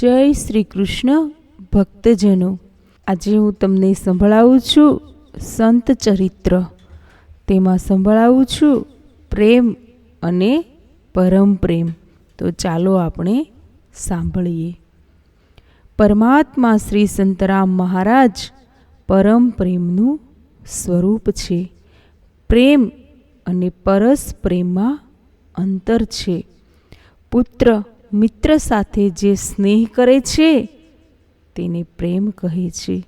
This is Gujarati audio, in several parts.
જય શ્રી કૃષ્ણ, ભક્તજનો. આજે હું તમને સંભળાવું છું સંત ચરિત્ર. તેમાં સંભળાવું છું પ્રેમ અને પરમ પ્રેમ. તો ચાલો આપણે સાંભળીએ. પરમાત્મા શ્રી સંતરામ મહારાજ પરમ પ્રેમનું સ્વરૂપ છે. પ્રેમ અને પરસ પ્રેમમાં અંતર છે. પુત્ર મિત્ર સાથે જે સ્નેહ કરે છે, તેને પ્રેમ કહે છે.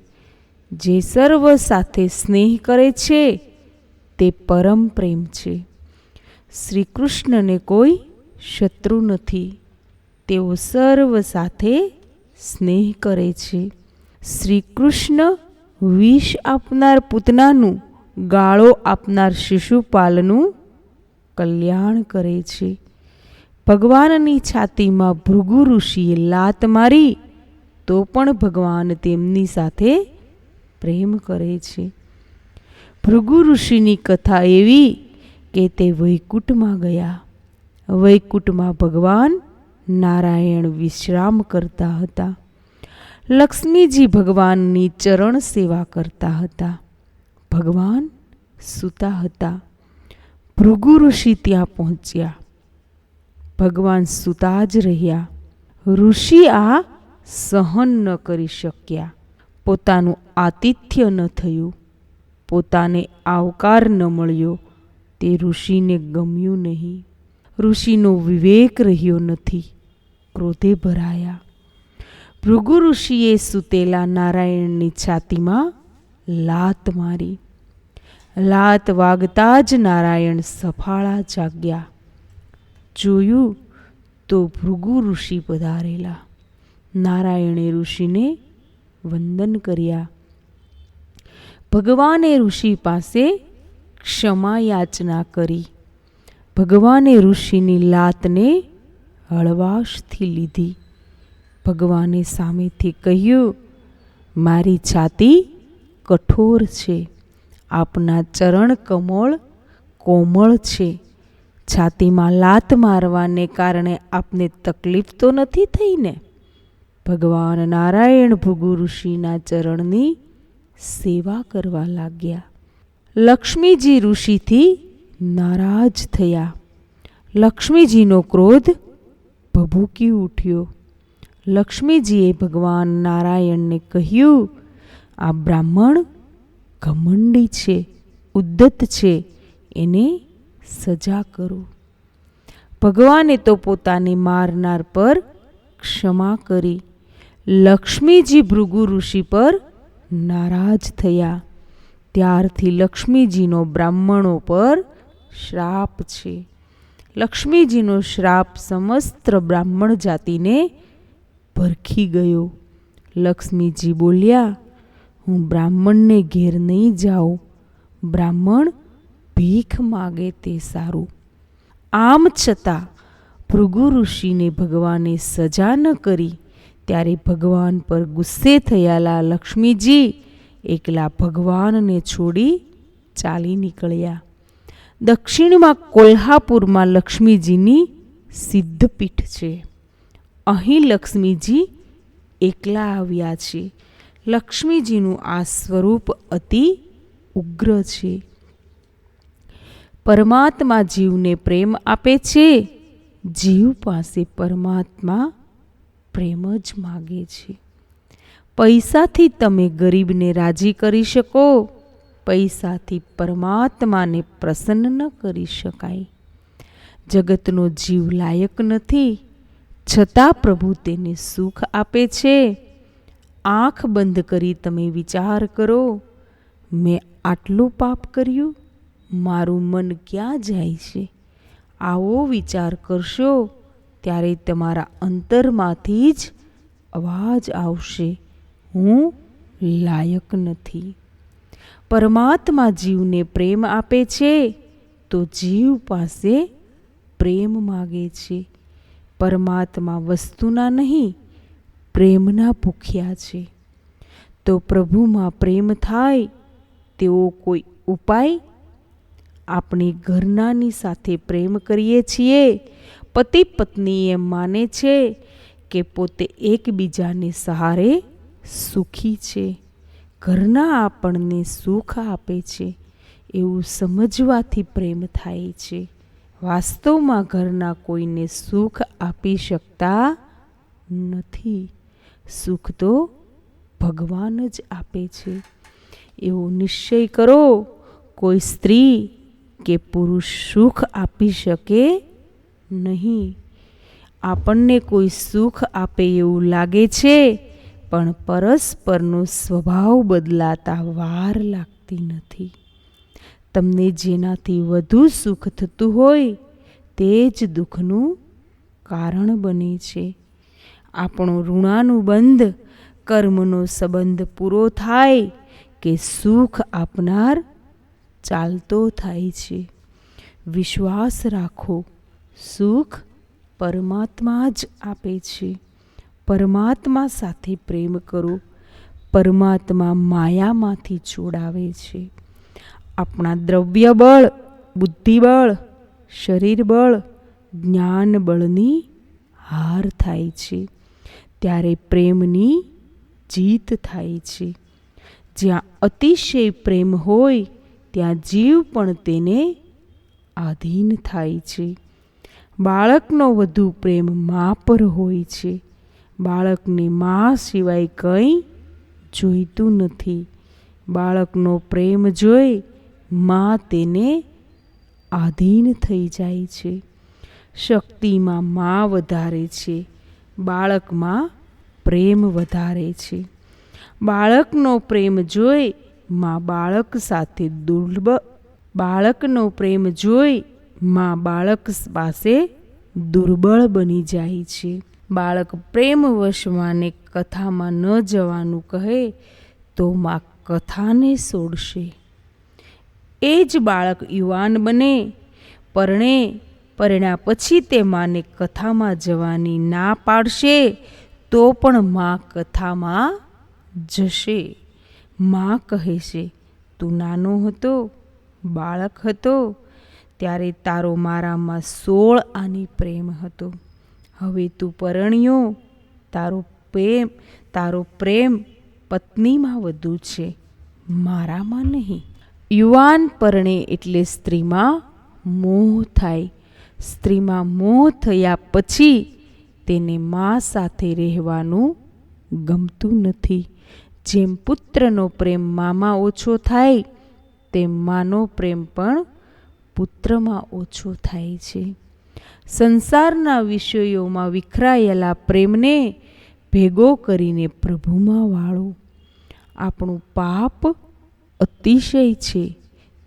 જે સર્વ સાથે સ્નેહ કરે છે, તે પરમ પ્રેમ છે. શ્રી કૃષ્ણને કોઈ શત્રુ નથી. તેઓ સર્વ સાથે સ્નેહ કરે છે. શ્રી કૃષ્ણ વિષ આપનાર પૂતનાનું, ગાળો આપનાર શિશુપાલનું કલ્યાણ કરે છે. ભગવાનની છાતીમાં ભૃગુ ઋષિએ લાત મારી, તો પણ ભગવાન તેમની સાથે પ્રેમ કરે છે. ભૃગુ ઋષિની કથા એવી કે તે વૈકુંઠમાં ગયા. વૈકુંઠમાં ભગવાન નારાયણ વિશ્રામ કરતા હતા. લક્ષ્મીજી ભગવાનની ચરણ સેવા કરતા હતા. ભગવાન સૂતા હતા. ભૃગુ ઋષિ ત્યાં પહોંચ્યા. ભગવાન સૂતા જ રહ્યા. ઋષિ આ સહન ન કરી શક્યા. પોતાનું આતિથ્ય ન થયું. પોતાને આવકાર ન મળ્યો. તે ઋષિને ગમ્યું નહીં. ઋષિનો વિવેક રહ્યો નથી. ક્રોધે ભરાયા. ભૃગુ ઋષિએ સૂતેલા નારાયણની છાતીમાં લાત મારી. લાત વાગતા જ નારાયણ સફાળા જાગ્યા. જોયું તો ભૃગુ ઋષિ પધારેલા. નારાયણે ઋષિને વંદન કર્યા. ભગવાને ઋષિ પાસે ક્ષમા યાચના કરી. ભગવાને ઋષિની લાતને હળવાશથી લીધી. ભગવાને સામેથી કહ્યું, મારી છાતી કઠોર છે. આપના ચરણ કમળ કોમળ છે. છાતીમાં લાત મારવાને કારણે આપને તકલીફ તો નથી થઈ ને? ભગવાન નારાયણ ભૃગુ ઋષિના ચરણની સેવા કરવા લાગ્યા. લક્ષ્મીજી ઋષિથી નારાજ થયા. લક્ષ્મીજીનો ક્રોધ ભભૂકી ઉઠ્યો. લક્ષ્મીજીએ ભગવાન નારાયણને કહ્યું, આ બ્રાહ્મણ ઘમંડી છે, ઉદ્ધત છે, એને સજા કરો. ભગવાને તો પોતાને મારનાર પર ક્ષમા કરી. લક્ષ્મીજી ભૃગુ ઋષિ પર નારાજ થયા. ત્યારથી લક્ષ્મીજીનો બ્રાહ્મણો પર શ્રાપ છે. લક્ષ્મીજીનો શ્રાપ સમસ્ત બ્રાહ્મણ જાતિને ભરખી ગયો. લક્ષ્મીજી બોલ્યા, હું બ્રાહ્મણને ઘેર નહીં જાઉં. બ્રાહ્મણ ભીખ માગે તે સારું. આમ છતાં ભૃગુ ઋષિને ભગવાને સજા ન કરી, ત્યારે ભગવાન પર ગુસ્સે થયેલા લક્ષ્મીજી એકલા ભગવાનને છોડી ચાલી નીકળ્યા. દક્ષિણમાં કોલ્હાપુરમાં લક્ષ્મીજીની સિદ્ધપીઠ છે. અહીં લક્ષ્મીજી એકલા આવ્યા છે. લક્ષ્મીજીનું આ સ્વરૂપ અતિ ઉગ્ર છે. પરમાત્મા જીવને પ્રેમ આપે છે. જીવ પાસે પરમાત્મા પ્રેમ જ માગે છે. પૈસાથી તમે ગરીબને રાજી કરી શકો. પૈસાથી પરમાત્માને પ્રસન્ન ન કરી શકાય. જગતનો જીવ લાયક નથી. છતાં પ્રભુ તેને સુખ આપે છે. આંખ બંધ કરી તમે વિચાર કરો. મેં આટલું પાપ કર્યું? મારું મન ક્યાં જાય છે? આવો વિચાર કરશો, ત્યારે તમારા અંતરમાંથી જ અવાજ આવશે. હું લાયક નથી. પરમાત્મા જીવને પ્રેમ આપે છે, તો જીવ પાસે પ્રેમ માગે છે. પરમાત્મા વસ્તુના નહીં, પ્રેમના ભૂખ્યા છે. તો પ્રભુમાં પ્રેમ થાય, તેવો કોઈ ઉપાય આપણે ઘરનાની સાથે પ્રેમ કરીએ છીએ પતિ પત્ની એમ માને છે કે પોતે એકબીજાને સહારે સુખી છે. ઘરના આપણને સુખ આપે છે એવું સમજવાથી પ્રેમ થાય છે. વાસ્તવમાં ઘરના કોઈને સુખ આપી શકતા નથી. સુખ તો ભગવાન જ આપે છે. એવો નિશ્ચય કરો, કોઈ સ્ત્રી કે પુરુષ સુખ આપી શકે નહીં. આપણને કોઈ સુખ આપે એવું લાગે છે, પણ પરસ્પરનો સ્વભાવ બદલાતા વાર લાગતી નથી. તમને જેનાથી વધુ સુખ થતું હોય, તે જ દુઃખનું કારણ બને છે. આપણો ઋણાનુબંધ, કર્મનો સંબંધ પૂરો થાય કે સુખ આપનાર ચાલતો થાય છે. વિશ્વાસ રાખો. સુખ પરમાત્મા જ આપે છે. પરમાત્મા સાથે પ્રેમ કરો. પરમાત્મા માયામાંથી છોડાવે છે. આપણા દ્રવ્ય બળ બુદ્ધિબળ શરીર બળ જ્ઞાન બળની હાર થાય છે. ત્યારે પ્રેમની જીત થાય છે. જ્યાં અતિશય પ્રેમ હોય ત્યાં જીવ પણ તેને આધીન થાય છે. બાળકનો વધુ પ્રેમ મા પર હોય છે. બાળકને મા સિવાય કંઈ જોઈતું નથી. બાળકનો પ્રેમ જોઈ મા તેને આધીન થઈ જાય છે. શક્તિમાં મા વધારે છે. બાળકમાં પ્રેમ વધારે છે. બાળકનો પ્રેમ જોઈ મા બાળક સાથે દુર્લભ બાળકનો પ્રેમ જોઈ મા બાળક પાસે દુર્બળ બની જાય છે. બાળક પ્રેમવશમાંને કથામાં ન જવાનું કહે તો મા કથાને છોડશે એ જ બાળક યુવાન બને, પરણે પરણ્યા પછી તે માને કથામાં જવાની ના પાડશે તો પણ મા કથામાં જશે. મા કહે છે, તું નાનો હતો, બાળક હતો, ત્યારે તારો મારામાં સોળ આની પ્રેમ હતો. હવે તું પરણ્યો, તારો પ્રેમ તારો પ્રેમ પત્નીમાં વધુ છે, મારામાં નહીં. યુવાન પરણે એટલે સ્ત્રીમાં મોહ થાય. સ્ત્રીમાં મોહ થયા પછી તેને મા સાથે રહેવાનું ગમતું નથી. જેમ પુત્રનો પ્રેમ મામાં ઓછો થાય, તેમ માનો પ્રેમ પણ પુત્રમાં ઓછો થાય છે. સંસારના વિષયોમાં વિખરાયેલા પ્રેમને ભેગો કરીને પ્રભુમાં વાળો. આપણું પાપ અતિશય છે,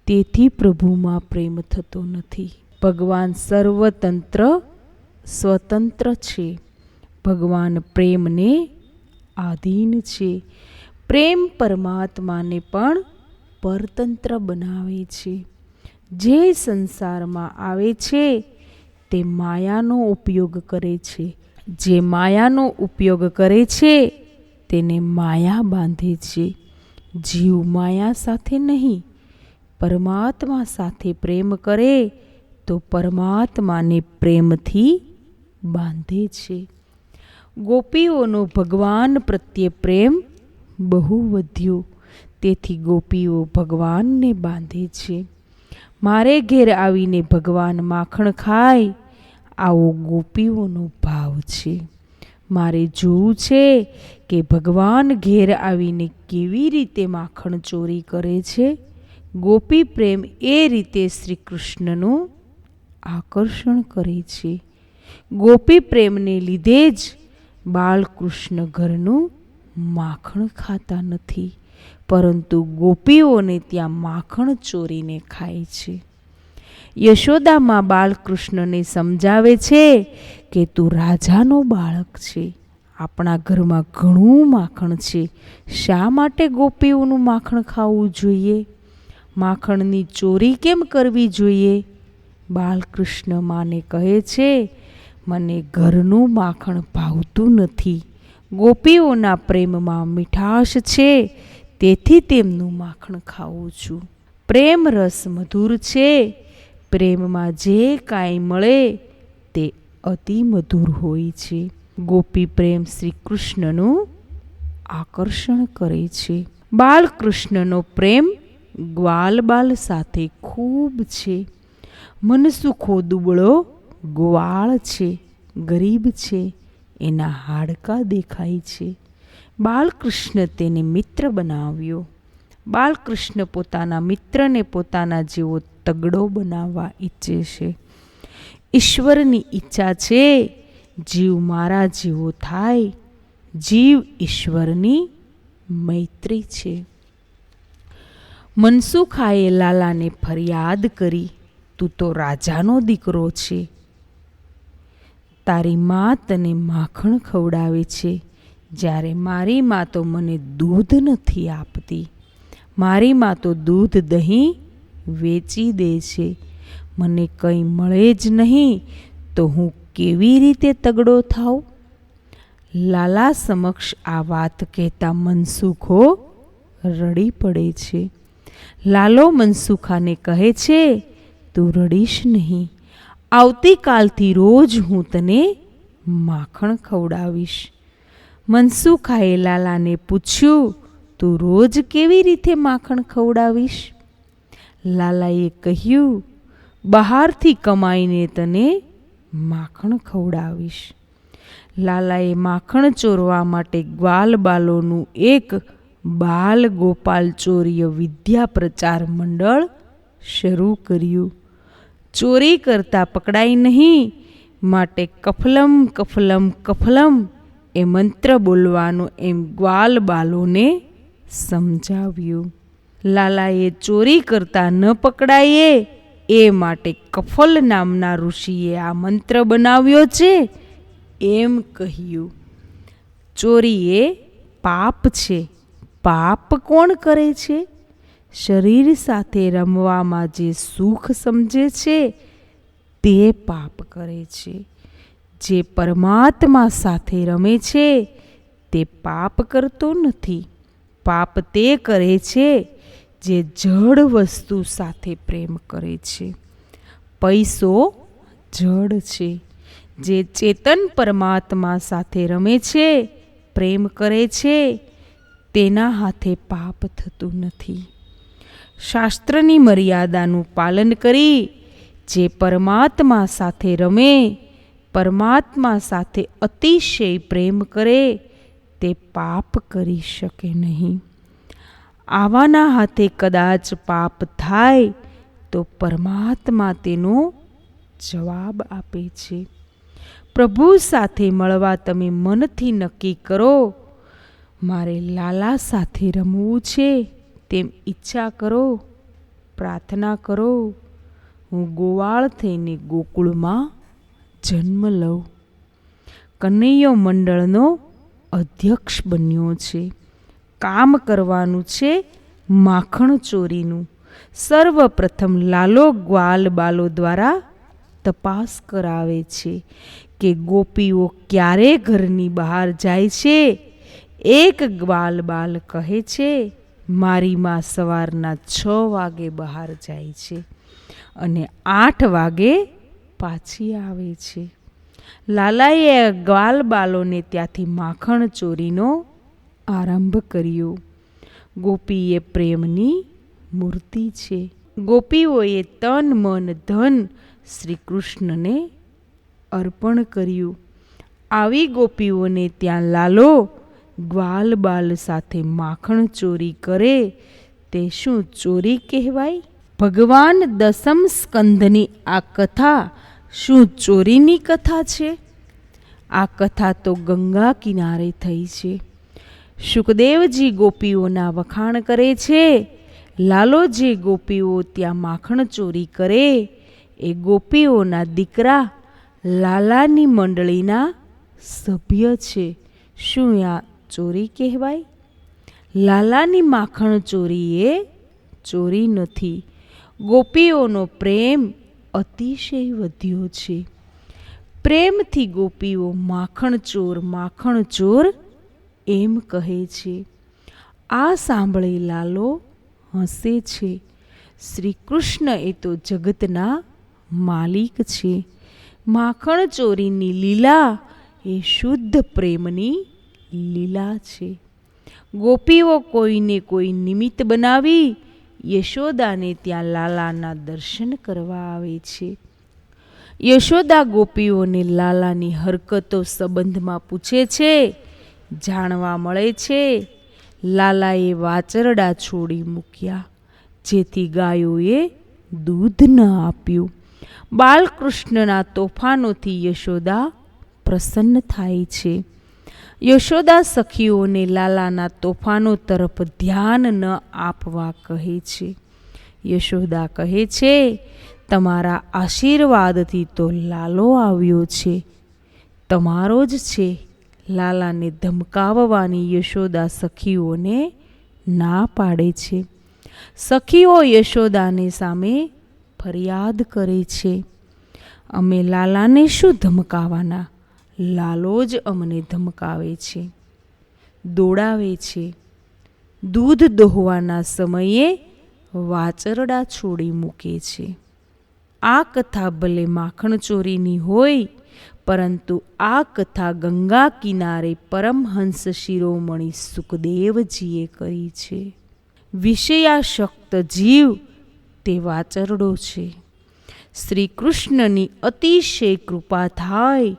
તેથી પ્રભુમાં પ્રેમ થતો નથી. ભગવાન સર્વતંત્ર સ્વતંત્ર છે. ભગવાન પ્રેમને આધીન છે. પ્રેમ પરમાત્માને પણ પરતંત્ર બનાવે છે. જે સંસારમાં આવે છે, તે માયાનો ઉપયોગ કરે છે. જે માયાનો ઉપયોગ કરે છે, તેને માયા બાંધે છે. જીવ માયા સાથે નહીં, પરમાત્મા સાથે પ્રેમ કરે, તો પરમાત્માને પ્રેમથી બાંધે છે. ગોપીઓનો ભગવાન પ્રત્યે પ્રેમ બહુ વધ્યું તેથી ગોપીઓ ભગવાનને બાંધે છે. મારે ઘેર આવીને ભગવાન માખણ ખાય. આવો ગોપીઓનો ભાવ છે. મારે જોવું છે કે ભગવાન ઘેર આવીને કેવી રીતે માખણ ચોરી કરે છે. ગોપી પ્રેમ એ રીતે શ્રી કૃષ્ણનું આકર્ષણ કરે છે. ગોપી પ્રેમને લીધે જ બાલકૃષ્ણ ઘરનું માખણ ખાતા નથી, પરંતુ ગોપીઓને ત્યાં માખણ ચોરીને ખાય છે. યશોદામાં બાલકૃષ્ણને સમજાવે છે કે તું રાજાનો બાળક છે. આપણા ઘરમાં ઘણું માખણ છે. શા માટે ગોપીઓનું માખણ ખાવું જોઈએ? માખણની ચોરી કેમ કરવી જોઈએ? બાલકૃષ્ણ માને કહે છે, મને ઘરનું માખણ ભાવતું નથી. ગોપીઓના પ્રેમમાં મીઠાશ છે, તેથી તેમનું માખણ ખાઉં છું. પ્રેમ રસ મધુર છે, પ્રેમમાં જે કાંઈ મળે તે અતિ મધુર હોય છે. ગોપી પ્રેમ શ્રી કૃષ્ણનું આકર્ષણ કરે છે. બાલકૃષ્ણનો પ્રેમ ગ્વાલ બાલ સાથે ખૂબ છે. મનસુખો દુબળો, ગ્વાળ છે, ગરીબ છે. એના હાડકા દેખાય છે. બાલકૃષ્ણ તેને મિત્ર બનાવ્યો. બાલકૃષ્ણ પોતાના મિત્રને પોતાના જેવો તગડો બનાવવા ઈચ્છે છે. ઈશ્વરની ઈચ્છા છે, જીવ મારા જેવો થાય. જીવ ઈશ્વરની મૈત્રી છે. મનસુખાએ લાલાને ફરિયાદ કરી, તું તો રાજાનો દીકરો છે. તારી મા તને માખણ ખવડાવે છે. જ્યારે મારી મા તો મને દૂધ નથી આપતી. મારી મા તો દૂધ દહીં વેચી દે છે. મને કંઈ મળે જ નહીં, તો હું કેવી રીતે તગડો થાઉં? લાલા સમક્ષ આ વાત કહેતા મનસુખો રડી પડે છે. લાલો મનસુખાને કહે છે, તું રડીશ નહીં. આવતીકાલથી રોજ હું તને માખણ ખવડાવીશ. મનસુખાએ લાલાને પૂછ્યું, તું રોજ કેવી રીતે માખણ ખવડાવીશ? લાલાએ કહ્યું, બહારથી કમાઈને તને માખણ ખવડાવીશ. લાલાએ માખણ ચોરવા માટે ગ્વાલ બાલોનું એક બાલ ગોપાલ ચોર્ય વિદ્યા પ્રચાર મંડળ શરૂ કર્યું. ચોરી કરતા પકડાય નહીં. માટે કફલમ કફલમ કફલમ એ મંત્ર બોલવાનું એમ ગ્વાલ બાલોને સમજાવ્યું. લાલાએ ચોરી કરતા ન પકડાયે એ માટે કફલ નામના ઋષિએ આ મંત્ર બનાવ્યો છે. એમ કહ્યું ચોરી એ પાપ છે. પાપ કોણ કરે છે? શરીર સાથે રમવામાં જે સુખ સમજે છે, તે પાપ કરે છે. જે પરમાત્મા સાથે રમે છે, તે પાપ કરતો નથી. પાપ તે કરે છે, જે જડ વસ્તુ સાથે પ્રેમ કરે છે. પૈસો જડ છે. જે ચેતન પરમાત્મા સાથે રમે છે, પ્રેમ કરે છે, તેના હાથે પાપ થતું નથી. શાસ્ત્રની મર્યાદાનું પાલન કરી, જે પરમાત્મા સાથે રમે, પરમાત્મા સાથે અતિશય પ્રેમ કરે, તે પાપ કરી શકે નહીં. આવાના હાથે કદાચ પાપ થાય, તો પરમાત્મા તેનો જવાબ આપે છે. પ્રભુ સાથે મળવા તમે મનથી નક્કી કરો, મારે લાલા સાથે રમવું છે. તેમ ઈચ્છા કરો, પ્રાર્થના કરો, હું ગોવાળ થઈને ગોકુળમાં જન્મ લઉં. કનૈયો મંડળનો અધ્યક્ષ બન્યો છે. કામ કરવાનું છે માખણ ચોરીનું. સર્વપ્રથમ લાલો ગ્વાલ બાલો દ્વારા તપાસ કરાવે છે કે ગોપીઓ ક્યારે ઘરની બહાર જાય છે? એક ગ્વાલ બાલ કહે છે મારી માં સવારના છ વાગે બહાર જાય છે અને આઠ વાગે પાછી આવે છે. લાલાએ ગ્વાલ બાલોને ત્યાંથી માખણ ચોરીનો આરંભ કર્યો. ગોપી એ પ્રેમની મૂર્તિ છે. ગોપીઓએ તન, મન, ધન શ્રી કૃષ્ણને અર્પણ કર્યું. આવી ગોપીઓને ત્યાં લાલો ગ્વાલ બાલ સાથે માખણ ચોરી કરે, તે શું ચોરી કહેવાય? ભગવાન દસમ સ્કંધની આ કથા શું ચોરીની કથા છે? આ કથા તો ગંગા કિનારે થઈ છે. શુકદેવજી ગોપીઓના વખાણ કરે છે લાલો જે ગોપીઓ ત્યાં માખણ ચોરી કરે, એ ગોપીઓના દીકરા લાલાની મંડળીના સભ્ય છે. શું આ ચોરી કહેવાય? લાલાની માખણ ચોરી એ ચોરી નથી. ગોપીઓનો પ્રેમ અતિશય વધ્યો છે. પ્રેમથી ગોપીઓ માખણ ચોર માખણ ચોર એમ કહે છે. આ સાંભળી લાલો હસે છે. શ્રી કૃષ્ણ એ તો જગતના માલિક છે. માખણ ચોરીની લીલા એ શુદ્ધ પ્રેમની લીલા છે. ગોપીઓ કોઈને કોઈ નિમિત્ત બનાવી યશોદાને ત્યાં લાલાના દર્શન કરવા આવે છે. યશોદા ગોપીઓને લાલાની હરકતો સંબંધમાં પૂછે છે, જાણવા મળે છે. લાલાએ વાચરડા છોડી મૂક્યા, જેથી ગાયોએ દૂધ ન આપ્યું. બાલકૃષ્ણના તોફાનોથી યશોદા પ્રસન્ન થાય છે. યશોદા સખીઓને લાલાના તોફાનો તરફ ધ્યાન ન આપવા કહે છે. યશોદા કહે છે, તમારા આશીર્વાદથી તો લાલો આવ્યો છે. તમારો જ છે. લાલાને ધમકાવવાની યશોદા સખીઓને ના પાડે છે. સખીઓ યશોદાને સામે ફરિયાદ કરે છે. અમે લાલાને શું ધમકાવાના? લાલો જ અમને ધમકાવે છે, દોડાવે છે. દૂધ દોહવાના સમયે વાચરડા છોડી મૂકે છે. આ કથા ભલે માખણ ચોરીની હોય, પરંતુ આ કથા ગંગા કિનારે પરમહંસ શિરોમણી સુખદેવજીએ કરી છે. વિષયાશક્ત જીવ તે વાચરડો છે. શ્રી કૃષ્ણની અતિશય કૃપા થાય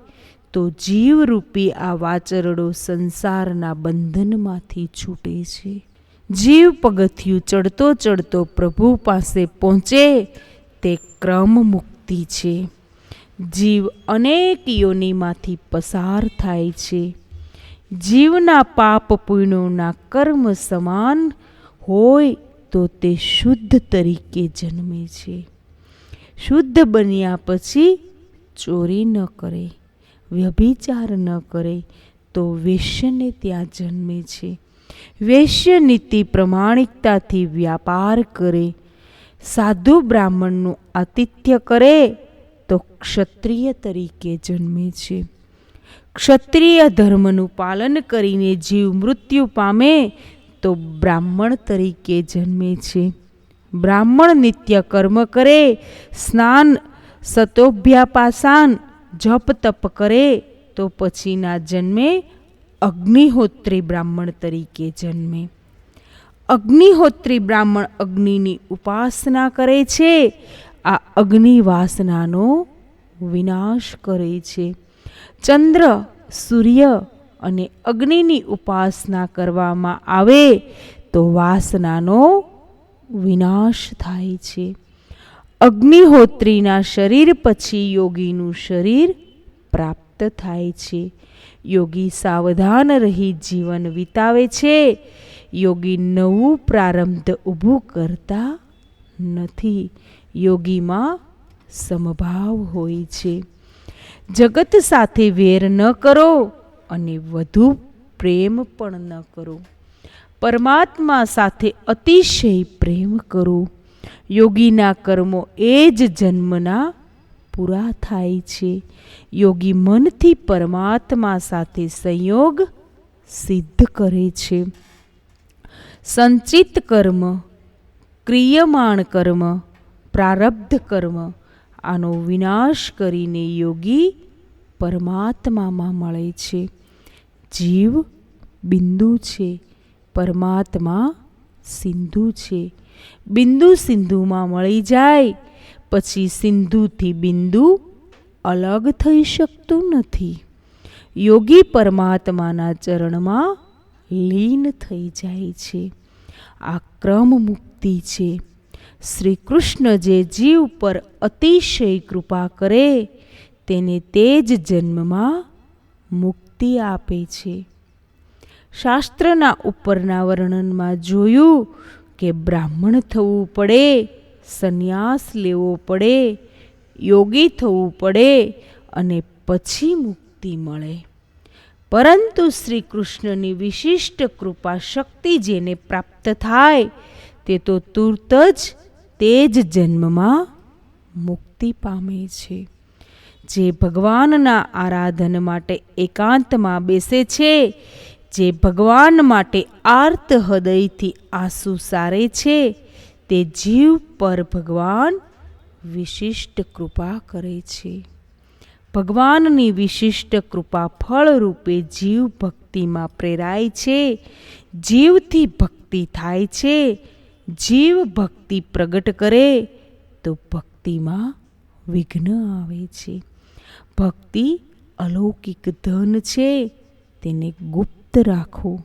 તો જીવરૂપી આ વાચરડો સંસારના બંધનમાંથી છૂટે છે. જીવ પગથિયું ચડતો ચડતો પ્રભુ પાસે પહોંચે, તે ક્રમ મુક્તિ છે. જીવ અનેક યોનિમાંથી પસાર થાય છે. જીવના પાપ પુણ્યોના કર્મ સમાન હોય તો તે શુદ્ધ તરીકે જન્મે છે. શુદ્ધ બન્યા પછી ચોરી ન કરે. વ્યભિચાર ન કરે તો વેશ્યને ત્યાં જન્મે છે. વેશ્ય નીતિ પ્રમાણિકતાથી વ્યાપાર કરે. સાધુ બ્રાહ્મણનું આતિથ્ય કરે તો ક્ષત્રિય તરીકે જન્મે છે. ક્ષત્રિય ધર્મનું પાલન કરીને જીવ મૃત્યુ પામે તો બ્રાહ્મણ તરીકે જન્મે છે. બ્રાહ્મણ નિત્ય કર્મ કરે, સ્નાન, સતોભ્યાપાસાન જપ તપ કરે, તો પછીના જન્મે અગ્નિહોત્રી બ્રાહ્મણ તરીકે જન્મે. અગ્નિહોત્રી બ્રાહ્મણ અગ્નિની ઉપાસના કરે છે. આ અગ્નિ વાસનાનો વિનાશ કરે છે. ચંદ્ર, સૂર્ય અને અગ્નિની ઉપાસના કરવામાં આવે, તો વાસનાનો વિનાશ થાય છે. અગ્નિહોત્રીના શરીર પછી યોગીનું શરીર પ્રાપ્ત થાય છે. યોગી સાવધાન રહી જીવન વિતાવે છે. યોગી નવું પ્રારંભ ઊભું કરતા નથી. યોગીમાં સમભાવ હોય છે. જગત સાથે વેર ન કરો અને વધુ પ્રેમ પણ ન કરો. પરમાત્મા સાથે અતિશય પ્રેમ કરો. યોગીના કર્મો એ જ જન્મના પૂરા થાય છે. યોગી મનથી પરમાત્મા સાથે સંયોગ સિદ્ધ કરે છે. સંચિત કર્મ, ક્રિયમાણ કર્મ, પ્રારબ્ધ કર્મ, આનો વિનાશ કરીને યોગી પરમાત્મામાં મળે છે. જીવ બિંદુ છે. પરમાત્મા સિંધુ છે. બિંદુ સિંધુમાં મળી જાય. પછી સિંધુથી બિંદુ અલગ થઈ શકતું નથી. યોગી પરમાત્માના ચરણમાં લીન થઈ જાય છે. આ ક્રમ મુક્તિ છે. શ્રી કૃષ્ણ જે જીવ પર અતિશય કૃપા કરે, તેને તે જ જન્મમાં મુક્તિ આપે છે. શાસ્ત્રના ઉપરના વર્ણનમાં જોયું કે બ્રાહ્મણ થવું પડે, સંન્યાસ લેવો પડે, યોગી થવું પડે અને પછી મુક્તિ મળે. પરંતુ શ્રી કૃષ્ણની વિશિષ્ટ કૃપા શક્તિ જેને પ્રાપ્ત થાય, તે તો તુરત જ તે જ જન્મમાં મુક્તિ પામે છે. જે ભગવાનના આરાધન માટે એકાંતમાં બેસે છે જે ભગવાન માટે આર્ત હૃદયથી આંસુ સારે છે, તે જીવ પર ભગવાન વિશિષ્ટ કૃપા કરે છે. ભગવાનની વિશિષ્ટ કૃપા ફળરૂપે જીવ ભક્તિમાં પ્રેરાય છે, જીવથી ભક્તિ થાય છે, જીવ ભક્તિ પ્રગટ કરે, તો ભક્તિમાં વિઘ્ન આવે છે. ભક્તિ અલૌકિક ધન છે, તેને ગુપ્ત રાખો,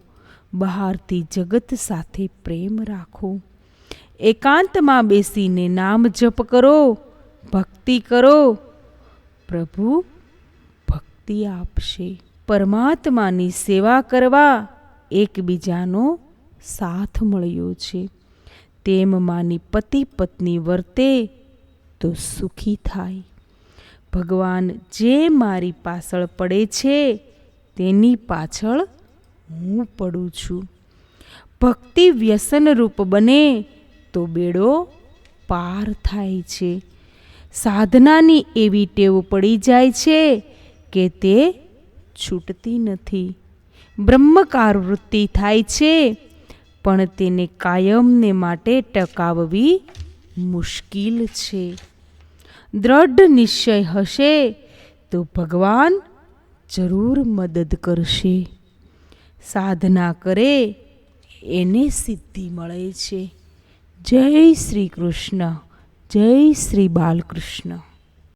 બહારથી જગત સાથે પ્રેમ રાખો. એકાંતમાં બેસીને નામ જપ કરો, ભક્તિ કરો. પ્રભુ, ભક્તિ આપશે. પરમાત્માની સેવા કરવા એકબીજાનો સાથ મળ્યો છે. તેમ માની પતિ પત્ની વર્તે તો સુખી થાય. ભગવાન જે મારી પાછળ પડે છે, તેની પાછળ હું પડું છું. ભક્તિ વ્યસનરૂપ બને તો બેડો પાર થાય છે. સાધનાની એવી ટેવ પડી જાય છે કે તે છૂટતી નથી. બ્રહ્મકાર વૃત્તિ થાય છે, પણ તેને કાયમને માટે ટકાવવી મુશ્કેલ છે. દ્રઢ નિશ્ચય હશે તો ભગવાન જરૂર મદદ કરશે. સાધના કરે એને સિદ્ધિ મળે છે. જય શ્રી કૃષ્ણ જય શ્રી બાલકૃષ્ણ.